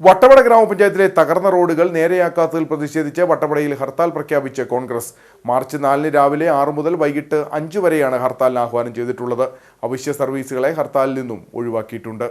വട്ടവട ഗ്രാമപഞ്ചായത്തിലെ തകർന്ന റോഡുകൾ നേരെയാക്കാത്തതിൽ പ്രതിഷേധിച്ച് വട്ടവടയിൽ ഹർത്താൽ പ്രഖ്യാപിച്ച കോൺഗ്രസ്. മാർച്ച് നാലിന് രാവിലെ ആറു മുതൽ വൈകിട്ട് അഞ്ചു വരെയാണ് ഹർത്താലിന് ആഹ്വാനം ചെയ്തിട്ടുള്ളത്. അവശ്യ സർവീസുകളെ ഹർത്താലിൽ നിന്നും ഒഴിവാക്കിയിട്ടുണ്ട്.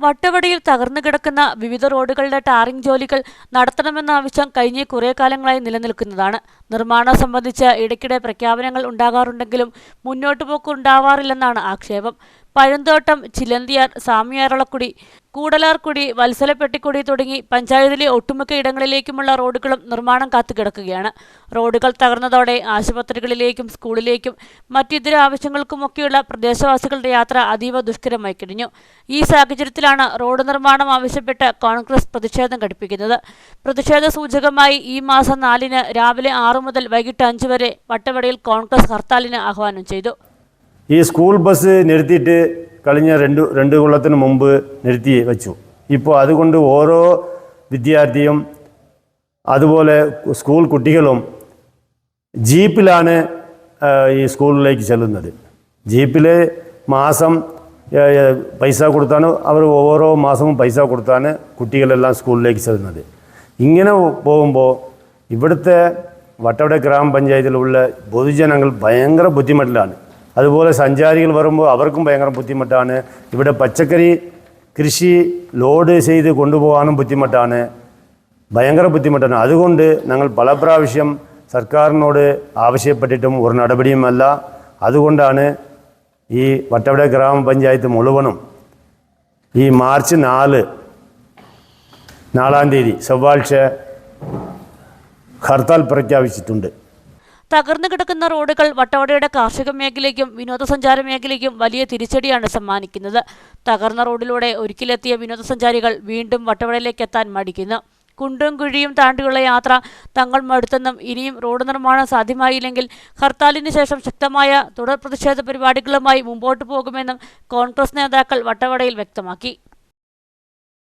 വട്ടവടയിൽ തകർന്നു കിടക്കുന്ന വിവിധ റോഡുകളുടെ ടാറിംഗ് ജോലികൾ നടത്തണമെന്ന ആവശ്യം കഴിഞ്ഞ കുറേ കാലങ്ങളായി നിലനിൽക്കുന്നതാണ്. നിർമ്മാണം സംബന്ധിച്ച് ഇടയ്ക്കിടെ പ്രഖ്യാപനങ്ങൾ ഉണ്ടാകാറുണ്ടെങ്കിലും മുന്നോട്ടുപോക്ക് ഉണ്ടാവാറില്ലെന്നാണ് ആക്ഷേപം. പഴന്തോട്ടം ചിലന്തിയാർ സാമിയാറളക്കുടി കൂടലാർക്കുടി വത്സലപ്പെട്ടിക്കുടി തുടങ്ങി പഞ്ചായത്തിലെ ഒട്ടുമിക്ക ഇടങ്ങളിലേക്കുമുള്ള റോഡുകളും നിർമ്മാണം കാത്തുകിടക്കുകയാണ്. റോഡുകൾ തകർന്നതോടെ ആശുപത്രികളിലേക്കും സ്കൂളിലേക്കും മറ്റിതര ആവശ്യങ്ങൾക്കുമൊക്കെയുള്ള പ്രദേശവാസികളുടെ യാത്ര അതീവ ദുഷ്കരമായി കഴിഞ്ഞു. ഈ സാഹചര്യത്തിലാണ് റോഡ് നിർമ്മാണം ആവശ്യപ്പെട്ട് കോൺഗ്രസ് പ്രതിഷേധം ഘടിപ്പിക്കുന്നത്. പ്രതിഷേധ സൂചകമായി ഈ മാസം നാലിന് രാവിലെ ആറു മുതൽ വൈകിട്ട് അഞ്ച് വരെ വട്ടവടയിൽ കോൺഗ്രസ് ഹർത്താലിന് ആഹ്വാനം ചെയ്തു. ഈ സ്കൂൾ ബസ് നിർത്തിയിട്ട് കഴിഞ്ഞ രണ്ട് രണ്ട് കൊല്ലത്തിന് മുമ്പ് നിർത്തി വെച്ചു. ഇപ്പോൾ അതുകൊണ്ട് ഓരോ വിദ്യാർത്ഥിയും അതുപോലെ സ്കൂൾ കുട്ടികളും ജീപ്പിലാണ് ഈ സ്കൂളിലേക്ക് ചെല്ലുന്നത്. ജീപ്പിൽ മാസം പൈസ കൊടുത്താണ് അവർ ഓരോ മാസവും പൈസ കൊടുത്താണ് കുട്ടികളെല്ലാം സ്കൂളിലേക്ക് ചെല്ലുന്നത്. ഇങ്ങനെ പോകുമ്പോൾ ഇവിടുത്തെ വട്ടവട ഗ്രാമപഞ്ചായത്തിലുള്ള പൊതുജനങ്ങൾ ഭയങ്കര ബുദ്ധിമുട്ടിലാണ്. അതുപോലെ സഞ്ചാരികൾ വരുമ്പോൾ അവർക്കും ഭയങ്കര ബുദ്ധിമുട്ടാണ്. ഇവിടെ പച്ചക്കറി കൃഷി ലോഡ് ചെയ്ത് കൊണ്ടുപോകാനും ബുദ്ധിമുട്ടാണ്. ഭയങ്കര ബുദ്ധിമുട്ടാണ്. അതുകൊണ്ട് ഞങ്ങൾ പല പ്രാവശ്യം സർക്കാരിനോട് ആവശ്യപ്പെട്ടിട്ടും ഒരു നടപടിയുമല്ല അതുകൊണ്ടാണ് ഈ വട്ടവട ഗ്രാമപഞ്ചായത്ത് മുഴുവനും ഈ മാർച്ച് നാല് നാലാം തീയതി ചൊവ്വാഴ്ച ഹർത്താൽ പ്രഖ്യാപിച്ചിട്ടുണ്ട്. തകർന്നു കിടക്കുന്ന റോഡുകൾ വട്ടവടയുടെ കാർഷിക മേഖലയ്ക്കും വിനോദസഞ്ചാര മേഖലയ്ക്കും വലിയ തിരിച്ചടിയാണ് സമ്മാനിക്കുന്നത്. തകർന്ന റോഡിലൂടെ ഒരിക്കലെത്തിയ വിനോദസഞ്ചാരികൾ വീണ്ടും വട്ടവടയിലേക്ക് എത്താൻ മടിക്കുന്നു. കുണ്ടും കുഴിയും താണ്ടിയുള്ള യാത്ര തങ്ങൾ മടുത്തെന്നും ഇനിയും റോഡ് നിർമ്മാണം സാധ്യമായില്ലെങ്കിൽ ഹർത്താലിന് ശേഷം ശക്തമായ തുടർ പ്രതിഷേധ പരിപാടികളുമായി മുമ്പോട്ട് പോകുമെന്നും കോൺഗ്രസ് നേതാക്കൾ വട്ടവടയിൽ വ്യക്തമാക്കി.